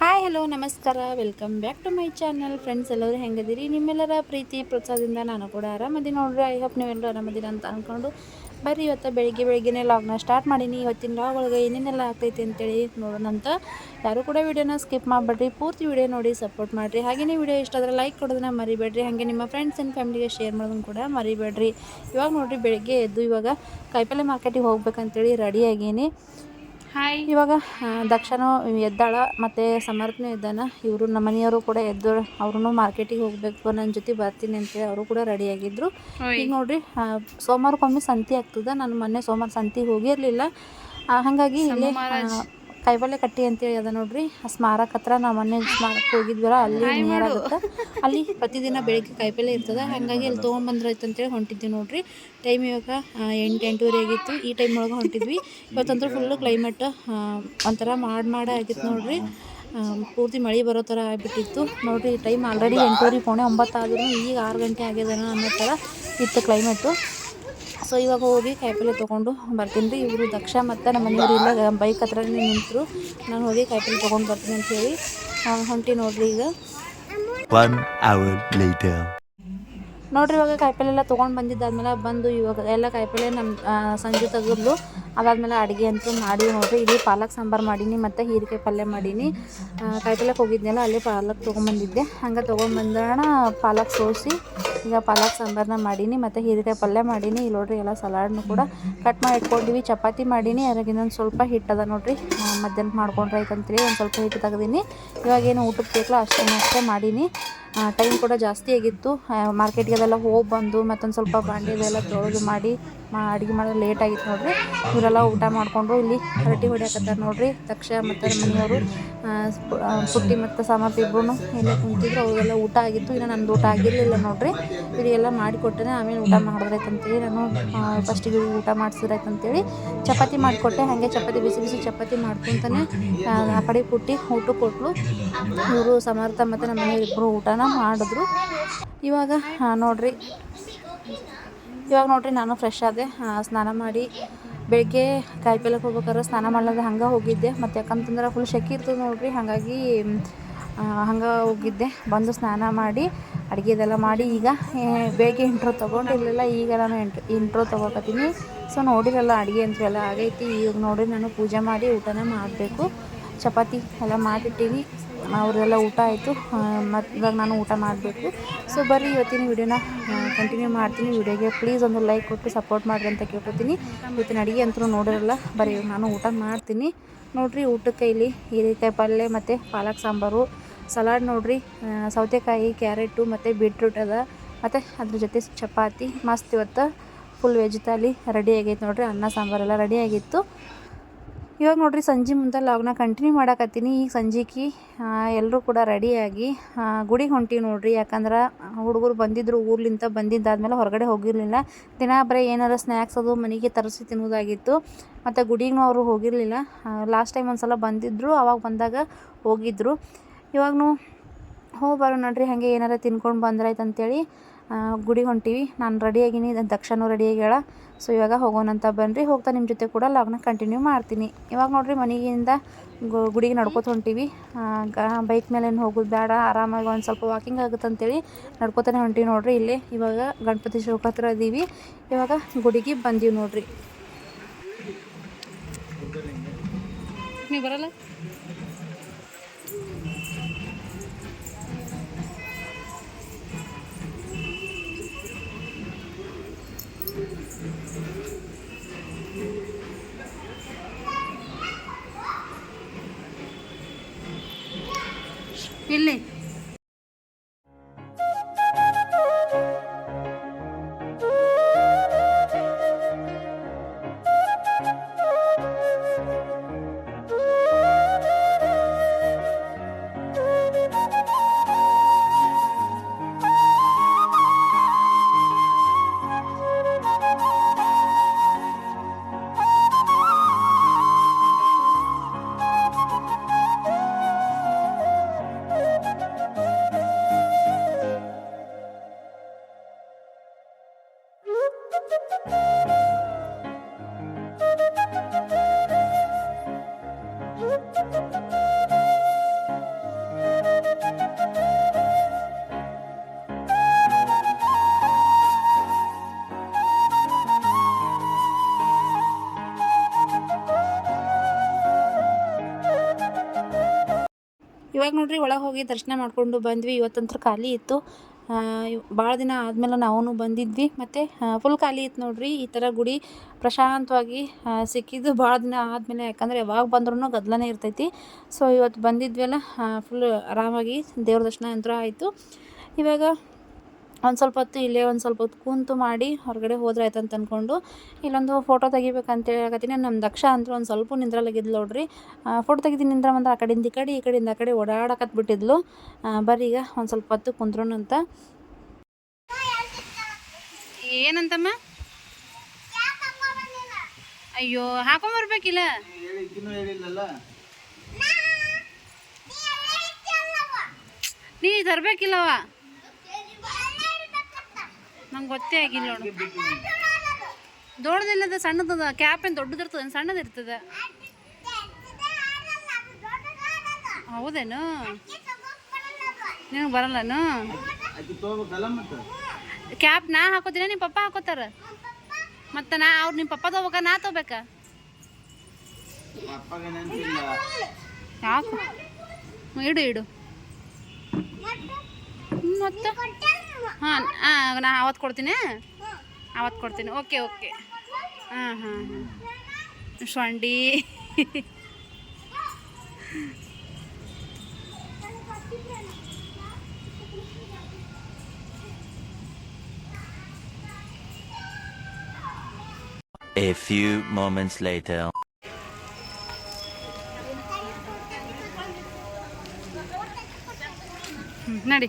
Hi hello ನಮಸ್ಕಾರ. Welcome back to my channel friends ಎಲ್ಲರೂ ಹೆಂಗದಿರಿ ನಿಮ್ಮೆಲ್ಲರ ಪ್ರೀತಿ, ಪ್ರೋತ್ಸಾಹದಿಂದ ನಾನು ಕೂಡ ಆರಾಮದಿ ನೋಡ್ರಿ ಐ ಹೋಪ್ ನೀವೆಲ್ಲರೂ ಆರಾಮದಿರ ಅಂತ ಅಂದ್ಕೊಂಡು ಬರ್ರಿ, ಇವತ್ತು ಬೆಳಿಗ್ಗೆ ಬೆಳಿಗ್ಗೆನೇ ಲಾಗ್ನ ಸ್ಟಾರ್ಟ್ ಮಾಡೀನಿ. ಇವತ್ತಿನ ಲಾಗ್ ಒಳಗೆ ಏನೇನೆಲ್ಲ ಆಗ್ತೈತಿ ಅಂತೇಳಿ ನೋಡೋಣ ಅಂತ ಯಾರು ಕೂಡ ವೀಡಿಯೋನ ಸ್ಕಿಪ್ ಮಾಡಬೇಡ್ರಿ. ಪೂರ್ತಿ ವಿಡಿಯೋ ನೋಡಿ ಸಪೋರ್ಟ್ ಮಾಡಿರಿ. ಹಾಗೆಯೇ ವಿಡಿಯೋ ಇಷ್ಟ ಆದರೆ ಲೈಕ್ ಕೊಡೋದನ್ನ ಮರಿಬೇಡ್ರಿ. ಹಾಗೆ ನಿಮ್ಮ ಫ್ರೆಂಡ್ಸ್ ಆ್ಯಂಡ್ ಫ್ಯಾಮಿಲಿಗೆ ಶೇರ್ ಮಾಡೋದನ್ನು ಕೂಡ ಮರಿಬೇಡ್ರಿ. ಇವಾಗ ನೋಡಿರಿ ಬೆಳಿಗ್ಗೆ ಎದ್ದು ಇವಾಗ ಕಾಯಿಪಲ್ಲೆ ಮಾರ್ಕೆಟಿಗೆ ಹೋಗ್ಬೇಕಂತೇಳಿ ರೆಡಿ ಆಗೀನಿ. ಹಾಯ್ ಇವಾಗ ದಕ್ಷನೂ ಎದ್ದಾಳ ಮತ್ತು ಸಮರ್ಥನೂ ಇದ್ದಾನ. ಇವರು ನಮ್ಮ ಮನೆಯವರು ಕೂಡ ಎದ್ದು ಅವ್ರೂ ಮಾರ್ಕೆಟಿಗೆ ಹೋಗಬೇಕು ನನ್ನ ಜೊತೆ ಬರ್ತೀನಿ ಅಂತೇಳಿ ಅವರು ಕೂಡ ರೆಡಿಯಾಗಿದ್ದರು ಈಗ ನೋಡ್ರಿ ಸೋಮವಾರಕ್ಕೊಮ್ಮೆ ಸಂತಿ ಆಗ್ತದ. ನಾನು ಮೊನ್ನೆ ಸೋಮವಾರ ಸಂತಿ ಹೋಗಿರಲಿಲ್ಲ. ಹಾಗಾಗಿ ಇಲ್ಲಿ ಕೈವಲ್ಲೆ ಕಟ್ಟಿ ಅಂತೇಳಿ ಅದ ನೋಡ್ರಿ. ಆ ಸ್ಮಾರಕ ಹತ್ರ ನಾವು ಮೊನ್ನೆ ಸ್ಮಾರಕ ಹೋಗಿದ್ವಲ್ಲ ಅಲ್ಲಿ ಅಲ್ಲಿ ಪ್ರತಿದಿನ ಬೆಳಿಗ್ಗೆ ಕಾಯಿಪಲ್ಲೆ ಇರ್ತದೆ. ಹಾಗಾಗಿ ಅಲ್ಲಿ ತೊಗೊಂಬಂದ್ರಾಯ್ತು ಅಂತೇಳಿ ಹೊಂಟಿದ್ವಿ ನೋಡ್ರಿ. ಟೈಮ್ ಇವಾಗ ಎಂಟು ಎಂಟೂವರೆ ಆಗಿತ್ತು. ಈ ಟೈಮ್ ಒಳಗೆ ಹೊಂಟಿದ್ವಿ. ಇವತ್ತಂತೂ ಫುಲ್ಲು ಕ್ಲೈಮೇಟ್ ಒಂಥರ ಮಾಡಿ ಮಾಡಿ ಆಗಿತ್ತು ನೋಡ್ರಿ. ಪೂರ್ತಿ ಮಳೆ ಬರೋ ಥರ ಆಗಿಬಿಟ್ಟಿತ್ತು. ನೋಡ್ರಿ ಟೈಮ್ ಆಲ್ರೆಡಿ ಎಂಟೂವರೆ ಪೋಣೆ ಒಂಬತ್ತು ಆದ್ರೂ ಈಗ ಆರು ಗಂಟೆ ಆಗ್ಯದ ಅನ್ನೋ ಥರ ಇತ್ತು ಕ್ಲೈಮೇಟು ಸೊ ಇವಾಗ ಹೋಗಿ ಕಾಯಿಪಲ್ಲೆ ತೊಗೊಂಡು ಬರ್ತೀನಿ ರೀ. ಇವರು ದಕ್ಷ ಮತ್ತು ನಮ್ಮ ಮನೆಯವರು ಇಲ್ಲ ಬೈಕ್ ಹತ್ರನೇ ನಿಂತರು. ನಾನು ಹೋಗಿ ಕಾಯಿಪಲ್ಲೆ ತೊಗೊಂಡು ಬರ್ತೀನಿ ಅಂತ ಹೇಳಿ ಹೊಂಟಿ ನೋಡ್ರಿ ಈಗ. One hour later. ನೋಡ್ರಿ ಇವಾಗ ಕಾಯಿಪಲ್ಲೆ ಎಲ್ಲ ತೊಗೊಂಡು ಬಂದಿದ್ದಾದ್ಮೇಲೆ ಬಂದು ಇವಾಗ ಎಲ್ಲ ಕಾಯಿಪಲ್ಲೆ ನಮ್ಮ ಸಂಜೆ ತೆಗೆದ್ಲು. ಅದಾದ್ಮೇಲೆ ಅಡುಗೆ ಅಂತೂ ಮಾಡಿ ನೋಡ್ರಿ. ಇಲ್ಲಿ ಪಾಲಕ್ ಸಾಂಬಾರು ಮಾಡೀನಿ ಮತ್ತು ಹೀರಿಕಾಯಿ ಪಲ್ಯ ಮಾಡೀನಿ. ಕಾಯಿಪಲ್ಲೆಗೆ ಕಾಯಿಪಲ್ಯಕ್ಕೆ ಹೋಗಿದ್ನಲ್ಲ ಅಲ್ಲೇ ಪಾಲಕ್ ತೊಗೊಂಬಂದಿದ್ದೆ ಹಂಗೆ ತೊಗೊಂಬಂದಣ ಪಾಲಕ್ ಸೋಸಿ. ಈಗ ಪಾಲಕ್ ಸಾಂಬಾರನ್ನ ಮಾಡೀನಿ, ಮತ್ತು ಹೀರೆಕಾಯಿ ಪಲ್ಯ ಮಾಡೀನಿ. ಇಲ್ಲಿ ನೋಡ್ರಿ ಎಲ್ಲ ಸಲಾಡ್ನು ಕೂಡ ಕಟ್ ಮಾಡಿ ಇಟ್ಕೊಂಡಿವಿ. ಚಪಾತಿ ಮಾಡೀನಿ. ಅದ್ರಾಗಿನ ಇನ್ನೊಂದು ಸ್ವಲ್ಪ ಹಿಟ್ಟದ ನೋಡ್ರಿ. ಮಧ್ಯಾಹ್ನ ಮಾಡ್ಕೊಂಡ್ರೆ ಆಯ್ತು ಅಂತೇಳಿ ಒಂದು ಸ್ವಲ್ಪ ಹಿಟ್ಟು ತೆಗ್ದೀನಿ. ಇವಾಗ ಏನು ಊಟಕ್ಕೆ ಬೇಕಲ್ಲ, ಅಷ್ಟೇ ಅಷ್ಟೇ ಮಾಡೀನಿ. ಟೈಮ್ ಕೂಡ ಜಾಸ್ತಿ ಆಗಿತ್ತು. ಮಾರ್ಕೆಟ್ಗೆ ಅದೆಲ್ಲ ಹೋಗಿ ಬಂದು ಮತ್ತೊಂದು ಸ್ವಲ್ಪ ಬಾಂಡಿದೆಲ್ಲ ತೊಳೆದು ಮಾಡಿ ಅಡುಗೆ ಮಾಡೋದು ಲೇಟ್ ಆಗಿತ್ತು ನೋಡ್ರಿ. ಇವರೆಲ್ಲ ಊಟ ಮಾಡಿಕೊಂಡು ಇಲ್ಲಿ ರೊಟ್ಟಿ ಹೊಡ್ಯಾಕತ್ತಾರ ನೋಡ್ರಿ. ತಕ್ಷ ಮತ್ತು ಮನೆಯವರು. ಪುಟ್ಟಿ ಮತ್ತು ಸಾಮರ್ಥ್ಯ ಇಬ್ಬರು ಎಲ್ಲ ಕುಂತಿದ್ರು. ಅವರೆಲ್ಲ ಊಟ ಆಗಿತ್ತು. ಇನ್ನು ನಂದು ಊಟ ಆಗಿರಲಿಲ್ಲ ನೋಡ್ರಿ. ಇವರಿಗೆಲ್ಲ ಮಾಡಿಕೊಟ್ಟೆ ಆಮೇಲೆ ಊಟ ಮಾಡಿದ್ರಾಯ್ತು ಅಂತೇಳಿ ನಾನು ಫಸ್ಟಿಗೆ ಊಟ ಮಾಡಿಸಿದ್ರಾಯ್ತಂತೇಳಿ ಚಪಾತಿ ಮಾಡಿಕೊಟ್ಟೆ ಹಾಗೆ ಚಪಾತಿ ಬಿಸಿ ಬಿಸಿ ಚಪಾತಿ ಮಾಡ್ಕೊತಾನೆ ಆ, ಕಡೆ ಕುಟ್ಟಿ ಊಟ ಕೊಟ್ಟಲು ಇವರು ಸಮರ್ಥ ಮತ್ತು ನಮ್ಮ ಇಬ್ಬರು ಊಟನ ಮಾಡಿದ್ರು. ಇವಾಗ ನೋಡ್ರಿ. ಇವಾಗ ನೋಡ್ರಿ ನಾನು ಫ್ರೆಶ್ ಆದೆ. ಸ್ನಾನ ಮಾಡಿ ಬೆಳಗ್ಗೆ ಕಾಯಿಪಲ್ಯಕ್ಕೆ ಹೋಗ್ಬೇಕಾದ್ರೆ ಸ್ನಾನ ಮಾಡ್ಲಾರ್ದೆ ಹಂಗೆ ಹೋಗಿದ್ದೆ. ಮತ್ತು ಯಾಕಂತಂದ್ರೆ ಫುಲ್ ಶೆಕೆ ಇರ್ತದೆ ನೋಡ್ರಿ. ಹಾಗಾಗಿ ಹಂಗೆ ಹೋಗಿದ್ದೆ. ಬಂದು ಸ್ನಾನ ಮಾಡಿ, ಅಡುಗೆದೆಲ್ಲ ಮಾಡಿ, ಈಗ ಬೇಗ ಇಂಟ್ರೋ ತೊಗೊಂಡಿರಲಿಲ್ಲ ಈಗ ನಾನು ಎಂಟ್ರ್ ಇಂಟ್ರೋ ತೊಗೊಕತ್ತೀನಿ. ಸೊ ನೋಡಿರಲ್ಲ, ಅಡುಗೆ ಅಂತ ಎಲ್ಲ ಆಗೈತಿ. ಈಗ ನೋಡಿ ನಾನು ಪೂಜೆ ಮಾಡಿ ಊಟನ ಮಾಡಬೇಕು. ಚಪಾತಿ ಎಲ್ಲ ಮಾಡಿಟ್ಟೀನಿ. ಅವರೆಲ್ಲ ಊಟ ಆಯಿತು. ಮತ್ತು ಇವಾಗ ನಾನು ಊಟ ಮಾಡಬೇಕು. ಸೊ ಬರ್ರಿ, ಇವತ್ತಿನ ವಿಡಿಯೋನ ಕಂಟಿನ್ಯೂ ಮಾಡ್ತೀನಿ. ವಿಡಿಯೋಗೆ ಪ್ಲೀಸ್ ಒಂದು ಲೈಕ್ ಕೊಟ್ಟು ಸಪೋರ್ಟ್ ಮಾಡಿರಿ ಅಂತ ಕೇಳ್ಕೊತೀನಿ. ಇವತ್ತಿನ ಅಡುಗೆ ಅಂತೂ ನೋಡಿರಲ್ಲ, ಬರೀ ನಾನು ಊಟ ಮಾಡ್ತೀನಿ. ನೋಡಿರಿ, ಊಟಕ್ಕೆ ಇಲ್ಲಿ ಹೀರೆಕಾಯಿ ಪಲ್ಯ ಮತ್ತು ಪಾಲಕ್ ಸಾಂಬಾರು. ಸಲಾಡ್ ನೋಡ್ರಿ ಸೌತೆಕಾಯಿ, ಕ್ಯಾರೆಟು ಮತ್ತು ಬೀಟ್ರೂಟ್ ಅದ. ಮತ್ತು ಅದ್ರ ಜೊತೆ ಚಪಾತಿ, ಮಸ್ತ್ ಇವತ್ತು ಫುಲ್ ವೆಜ್ ತಾಲಿ ರೆಡಿ ಆಗೈತೆ ನೋಡ್ರಿ, ಅನ್ನ ಸಾಂಬಾರೆಲ್ಲ ರೆಡಿ ಆಗಿತ್ತು. ಇವಾಗ ನೋಡ್ರಿ ಸಂಜೆ ಮುಂದೆ ಲಾಗ್ನ ಕಂಟಿನ್ಯೂ ಮಾಡಾಕತ್ತೀನಿ. ಈಗ ಸಂಜೆಗೆ ಎಲ್ಲರೂ ಕೂಡ ರೆಡಿಯಾಗಿ ಗುಡಿಗೆ ಹೊಂಟೀವಿ ನೋಡ್ರಿ. ಯಾಕಂದ್ರೆ ಹುಡುಗರು ಬಂದಿದ್ರು ಊರ್ಲಿಂದ ಬಂದಿದ್ದಾದ್ಮೇಲೆ ಹೊರಗಡೆ ಹೋಗಿರಲಿಲ್ಲ. ದಿನ ಬರೀ ಏನಾರ ಸ್ನ್ಯಾಕ್ಸ್ ಅದು ಮನೆಗೆ ತರಿಸಿ ತಿನ್ನೋದಾಗಿತ್ತು. ಮತ್ತು ಗುಡಿಗೂ ಅವರು ಹೋಗಿರಲಿಲ್ಲ. ಲಾಸ್ಟ್ ಟೈಮ್ ಒಂದು ಸಲ ಬಂದಿದ್ದರು ಅವಾಗ ಬಂದಾಗ ಹೋಗಿದ್ದರು ಇವಾಗೂ ಹೋಗಿ ಬರೋ ನೋಡ್ರಿ, ಹಾಗೆ ಏನಾರ ತಿನ್ಕೊಂಡು ಬಂದ್ರಾಯ್ತು ಅಂತೇಳಿ. ಗುಡಿಗೆ ಹೊಂಟೀವಿ. ನಾನು ರೆಡಿಯಾಗಿನಿ ದಕ್ಷನು ರೆಡಿಯಾಗ್ಯಾಳ ಸೊ ಇವಾಗ ಹೋಗೋಣಂತ ಬನ್ನಿರಿ ಹೋಗ್ತಾ ನಿಮ್ಮ ಜೊತೆ ಕೂಡ ಲಾಗ್ನ ಕಂಟಿನ್ಯೂ ಮಾಡ್ತೀನಿ. ಇವಾಗ ನೋಡ್ರಿ ಮನೆಗಿಂದ ಗುಡಿಗೆ ನಡ್ಕೋತ ಹೊಂಟೀವಿ. ಬೈಕ್ ಮೇಲೆ ಏನು ಹೋಗೋದು ಬೇಡ ಆರಾಮಾಗಿ ಒಂದು ಸ್ವಲ್ಪ ವಾಕಿಂಗ್ ಆಗುತ್ತೆ ಅಂತೇಳಿ ನಡ್ಕೋತಾನೆ ಹೊಂಟೀವಿ ನೋಡ್ರಿ ಇಲ್ಲಿ. ಇವಾಗ ಗಣಪತಿ ಚೌಕ ಹತ್ರ ಇದ್ದೀವಿ ಇವಾಗ ಗುಡಿಗೆ ಬಂದೀವಿ ನೋಡ್ರಿ. ನೀವು ಬರಲ್ಲ? ಇಲ್ಲಿ ಇವಾಗ ನೋಡ್ರಿ ಒಳಗೆ ಹೋಗಿ ದರ್ಶನ ಮಾಡ್ಕೊಂಡು ಬಂದ್ವಿ. ಇವತ್ತಂತೂ ಖಾಲಿ ಇತ್ತು. ಭಾಳ ದಿನ ಆದಮೇಲೆ ನಾವೂ ಬಂದಿದ್ವಿ. ಮತ್ತು ಫುಲ್ ಖಾಲಿ ಇತ್ತು ನೋಡ್ರಿ. ಈ ಥರ ಗುಡಿ ಪ್ರಶಾಂತವಾಗಿ ಸಿಕ್ಕಿದ್ದು ಭಾಳ ದಿನ ಆದಮೇಲೆ. ಯಾಕಂದರೆ ಯಾವಾಗ ಬಂದ್ರೂ ಗದ್ದಲನೇ ಇರ್ತೈತಿ. ಸೊ ಇವತ್ತು ಬಂದಿದ್ವಲ್ಲ ಫುಲ್ ಆರಾಮಾಗಿ ದೇವ್ರ ದರ್ಶನ ಅಂತೂ ಆಯಿತು. ಇವಾಗ ಒಂದು ಸ್ವಲ್ಪ ಹೊತ್ತು ಇಲ್ಲೇ, ಒಂದು ಸ್ವಲ್ಪ ಹೊತ್ತು ಕೂತು ಮಾಡಿ ಹೊರಗಡೆ ಹೋದ್ರೆ ಆಯ್ತು ಅಂತ ಅಂದ್ಕೊಂಡು ಇಲ್ಲೊಂದು ಫೋಟೋ ತೆಗಿಬೇಕಂತ ಹೇಳಕತ್ತೀನಿ ನಮ್ಮ ದಕ್ಷ ಅಂತೂ ಒಂದು ಸ್ವಲ್ಪ ನಿಂದ್ರಲಾಗಿದ್ಲು ನೋಡ್ರಿ. ಫೋಟೋ ತೆಗಿತೀನಿ ನಿಂದ್ರ ಬಂದ್ರೆ ಆ ಕಡೆಯಿಂದ ಈ ಕಡೆ, ಈ ಕಡೆಯಿಂದ ಆ ಕಡೆ ಓಡಾಡಕತ್ ಬಿಟ್ಟಿದ್ಲು. ಬರ್ರಿ ಈಗ ಒಂದು ಸ್ವಲ್ಪ ಹೊತ್ತು ಕುಂತ್ರೋಣ ಅಂತ. ಏನಂತಮ್ಮ? ಅಯ್ಯೋ, ಹಾಕೊಂಬರ್ಬೇಕಿಲ್ಲ? ನೀ ತರ್ಬೇಕಿಲ್ಲವ? ನಂಗೆ ಗೊತ್ತೇ ಆಗಿಲ್ಲ ನೋಡು. ದೊಡ್ಡದಿಲ್ಲದ ಸಣ್ಣದದ ಕ್ಯಾಪ್ ಏನು ದೊಡ್ಡದಿರ್ತದೆ ಸಣ್ಣದಿರ್ತದೆ ಹೌದೇನು? ನಿನಗೆ ಬರಲ್ಲನು? ಕ್ಯಾಪ್ ನಾ ಹಾಕೋತೀನ ನಿಮ್ಮ ಪಪ್ಪ ಹಾಕೋತಾರ? ಮತ್ತೆ ನಾ ಅವ್ರು ನಿಮ್ಮ ಪಪ್ಪ ತಗೋಬೇಕ ನಾ ತಗೋಬೇಕ? ಯಾಕೆ? ಇಡು ಇಡು. ಮತ್ತೆ? ಹಾಂ ಹಾಂ ನಾ ಆವತ್ತು ಕೊಡ್ತೀನಿ. ಆವತ್ತು ಕೊಡ್ತೀನಿ. Okay okay. ಹಾಂ ಹಾಂ ಹಾಂ. ಶೊಂಡಿ A few moments later. ನಡಿ.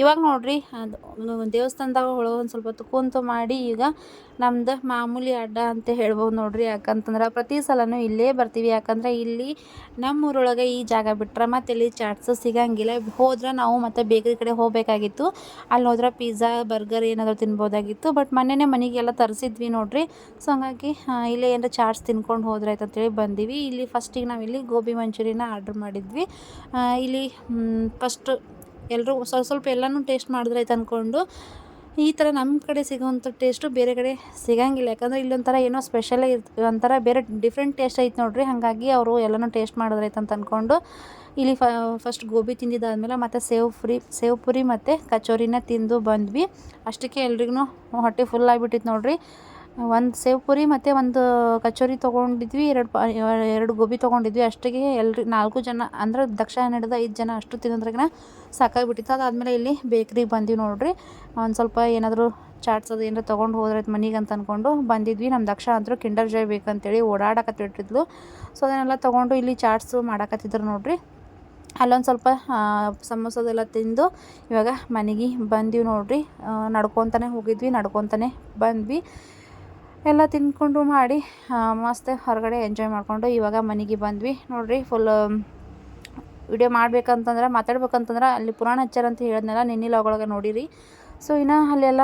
ಇವಾಗ ನೋಡ್ರಿ, ಅದು ದೇವಸ್ಥಾನದಾಗ ಒಳಗೆ ಒಂದು ಸ್ವಲ್ಪ ಹೊತ್ತು ಕುಂತು ಮಾಡಿ ಈಗ ನಮ್ದು ಮಾಮೂಲಿ ಅಡ್ಡ ಅಂತ ಹೇಳ್ಬೋದು ನೋಡ್ರಿ. ಯಾಕಂತಂದ್ರೆ ಪ್ರತಿ ಸಲನೂ ಇಲ್ಲೇ ಬರ್ತೀವಿ. ಯಾಕಂದ್ರೆ ಇಲ್ಲಿ ನಮ್ಮೂರೊಳಗೆ ಈ ಜಾಗ ಬಿಟ್ರೆ ಮತ್ತೆ ಇಲ್ಲಿ ಚಾಟ್ಸ್ ಸಿಗಂಗಿಲ್ಲ. ಹೋದ್ರೆ ನಾವು ಮತ್ತೆ ಬೇಕ್ರಿ ಕಡೆ ಹೋಗಬೇಕಾಗಿತ್ತು. ಅಲ್ಲಿ ಹೋದ್ರೆ ಪಿಜ್ಜಾ, ಬರ್ಗರ್ ಏನಾದರೂ ತಿನ್ಬೋದಾಗಿತ್ತು. ಬಟ್ ಮೊನ್ನೆನೇ ಮನೆಗೆಲ್ಲ ತರಿಸಿದ್ವಿ ನೋಡ್ರಿ. ಸೊ ಹಂಗಾಗಿ ಇಲ್ಲೇ ಏನಾರ ಚಾಟ್ಸ್ ತಿನ್ಕೊಂಡು ಹೋದ್ರೆ ಆಯ್ತು ಅಂತೇಳಿ ಬಂದೀವಿ. ಇಲ್ಲಿ ಫಸ್ಟಿಗೆ ನಾವು ಇಲ್ಲಿ ಗೋಬಿ ಮಂಚೂರಿನ ಆರ್ಡ್ರ್ ಮಾಡಿದ್ವಿ. ಇಲ್ಲಿ ಫಸ್ಟ್ ಎಲ್ಲರೂ ಸ್ವಲ್ಪ ಸ್ವಲ್ಪ ಎಲ್ಲನೂ ಟೇಸ್ಟ್ ಮಾಡಿದ್ರೆ ಆಯ್ತು ಅಂದ್ಕೊಂಡು ಈ ಥರ ನಮ್ಮ ಕಡೆ ಸಿಗೋವಂಥ ಟೇಸ್ಟು ಬೇರೆ ಕಡೆ ಸಿಗಂಗಿಲ್ಲ. ಯಾಕಂದರೆ ಇಲ್ಲೊಂಥರ ಏನೋ ಸ್ಪೆಷಲೇ ಇರ್ತ, ಒಂಥರ ಬೇರೆ ಡಿಫ್ರೆಂಟ್ ಟೇಸ್ಟ್ ಐತೆ ನೋಡ್ರಿ. ಹಾಗಾಗಿ ಅವರು ಎಲ್ಲನೂ ಟೇಸ್ಟ್ ಮಾಡಿದ್ರೆ ಆಯ್ತು ಅಂತ ಅಂದ್ಕೊಂಡು ಇಲ್ಲಿ ಫಸ್ಟ್ ಗೋಬಿ ತಿಂದಿದ್ದಾದ್ಮೇಲೆ ಮತ್ತು ಸೇವ್ ಫ್ರೀ, ಸೇವ್ ಪುರಿ ಮತ್ತು ಕಚೋರಿನ ತಿಂದು ಬಂದ್ವಿ. ಅಷ್ಟಕ್ಕೆ ಎಲ್ರಿಗೂ ಹೊಟ್ಟೆ ಫುಲ್ ಆಗಿಬಿಟ್ಟಿತ್ತು ನೋಡ್ರಿ. ಒಂದು ಸೇವ್ ಪುರಿ ಮತ್ತು ಒಂದು ಕಚೋರಿ ತೊಗೊಂಡಿದ್ವಿ, ಎರಡು ಎರಡು ಗೋಬಿ ತೊಗೊಂಡಿದ್ವಿ. ಅಷ್ಟಿಗೆ ಎಲ್ರಿ ನಾಲ್ಕು ಜನ, ಅಂದ್ರೆ ದಕ್ಷ ನಡೆದ ಐದು ಜನ ಅಷ್ಟು ತಿನ್ನೋದ್ರಾಗ ಸಾಕಾಗಿಬಿಟ್ಟಿತ್ತು. ಅದಾದಮೇಲೆ ಇಲ್ಲಿ ಬೇಕ್ರಿಗೆ ಬಂದ್ವಿ ನೋಡಿರಿ. ಒಂದು ಸ್ವಲ್ಪ ಏನಾದರೂ ಚಾಟ್ಸ್ ಅದು ಏನಾರು ತೊಗೊಂಡು ಹೋದ್ರೆ ಮನೆಗೆ ಅಂತ ಅಂದ್ಕೊಂಡು ಬಂದಿದ್ವಿ. ನಮ್ಮ ದಕ್ಷ ಅಂತೂ ಕಿಂಡರ್ ಜಾಯ್ ಬೇಕಂತೇಳಿ ಓಡಾಡಕತ್ತಿಟ್ಟಿದ್ಲು. ಸೊ ಅದನ್ನೆಲ್ಲ ತೊಗೊಂಡು ಇಲ್ಲಿ ಚಾಟ್ಸು ಮಾಡಕತ್ತಿದ್ರು ನೋಡ್ರಿ. ಅಲ್ಲೊಂದು ಸ್ವಲ್ಪ ಸಮೋಸದೆಲ್ಲ ತಿಂದು ಇವಾಗ ಮನೆಗೆ ಬಂದ್ವಿ ನೋಡಿರಿ. ನಡ್ಕೊತಾನೆ ಹೋಗಿದ್ವಿ, ನಡ್ಕೊತಾನೆ ಬಂದ್ವಿ. ಎಲ್ಲ ತಿಂದ್ಕೊಂಡು ಮಾಡಿ ಮಸ್ತ್ ಹೊರಗಡೆ ಎಂಜಾಯ್ ಮಾಡಿಕೊಂಡು ಇವಾಗ ಮನೆಗೆ ಬಂದ್ವಿ. ನೋಡಿರಿ ಫುಲ್ ವಿಡಿಯೋ ಮಾಡ್ಬೇಕಂತಂದ್ರೆ, ಮಾತಾಡ್ಬೇಕಂತಂದ್ರೆ ಅಲ್ಲಿ ಪುರಾಣ ಹಚ್ಚಾರ ಅಂತ ಹೇಳಿದ್ನಲ್ಲ ನಿನ್ನೆ ಲಾಗೊಳಗೆ ನೋಡಿರಿ. ಸೊ ಇನ್ನು ಅಲ್ಲೆಲ್ಲ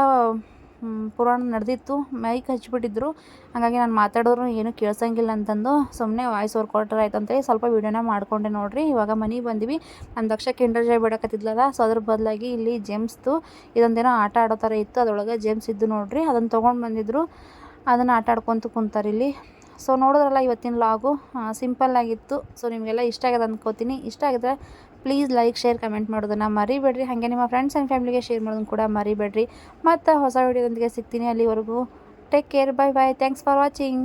ಪುರಾಣ ನಡೆದಿತ್ತು ಮೈಕ್ ಹಚ್ಚಿಬಿಟ್ಟಿದ್ರು ಹಾಗಾಗಿ ನಾನು ಮಾತಾಡೋರು ಏನೂ ಕೇಳ್ಸಂಗಿಲ್ಲ ಅಂತಂದು ಸುಮ್ಮನೆ ವಾಯ್ಸ್ ಓವರ್ ಕೊಟ್ಟರೆ ಆಯ್ತು ಅಂತೇಳಿ ಸ್ವಲ್ಪ ವೀಡಿಯೋನ ಮಾಡಿಕೊಂಡೆ ನೋಡಿರಿ. ಇವಾಗ ಮನೆಗೆ ಬಂದ್ವಿ. ನಾನು ದಕ್ಷ ಕಿಂಡರ್ ಜಾಯ್ ಬಿಡಕತ್ತಿದ್ಲಲ್ಲ ಸೊ ಅದ್ರ ಬದಲಾಗಿ ಇಲ್ಲಿ ಜೇಮ್ಸ್ದು ಇದೊಂದೇನೋ ಆಟ ಆಡೋ ಥರ ಇತ್ತು. ಅದರೊಳಗೆ ಜೇಮ್ಸ್ ಇದ್ದು ನೋಡಿರಿ ಅದನ್ನು ತೊಗೊಂಡು ಬಂದಿದ್ರು. ಅದನ್ನು ಆಟ ಆಡ್ಕೊತ ಕುಂತಾರೆ ಇಲ್ಲಿ. ಸೊ ನೋಡಿದ್ರಲ್ಲ ಇವತ್ತಿನ ಲಾಗು ಸಿಂಪಲ್ ಆಗಿತ್ತು. ಸೊ ನಿಮಗೆಲ್ಲ ಇಷ್ಟ ಆಗಿದೆ ಅಂದ್ಕೋತೀನಿ ಇಷ್ಟ ಆಗಿದ್ರೆ ಪ್ಲೀಸ್ ಲೈಕ್ ಶೇರ್ ಕಮೆಂಟ್ ಮಾಡೋದನ್ನು ಮರಿಬೇಡ್ರಿ. ಹಾಗೆ ನಿಮ್ಮ ಫ್ರೆಂಡ್ಸ್ ಆ್ಯಂಡ್ ಫ್ಯಾಮಿಲಿಗೆ ಶೇರ್ ಮಾಡೋದನ್ನು ಕೂಡ ಮರಿಬೇಡ್ರಿ. ಮತ್ತು ಹೊಸ ವಿಡಿಯೋದೊಂದಿಗೆ ಸಿಗ್ತೀನಿ ಅಲ್ಲಿವರೆಗೂ. Take care bye bye thanks for watching